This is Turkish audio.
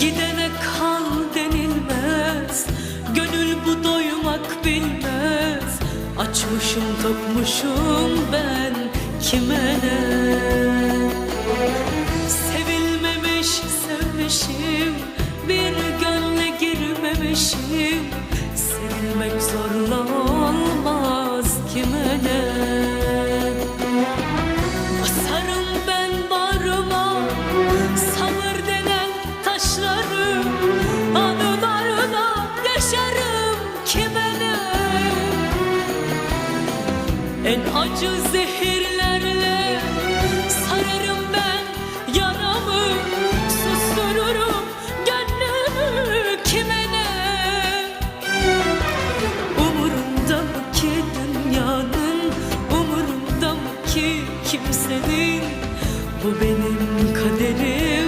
Gidene kal denilmez Gönül bu doymak bilmez. Açmışım tokmuşum ben kime ne? Sevilmemiş sevmişim Bir gönle girmemişim kime En acı zehirlerle sararım ben yaramı. Sustururum gönlümü kime ne Umurumda mı ki dünyanın? Umurumda mı ki kimsenin? Bu benim kaderim.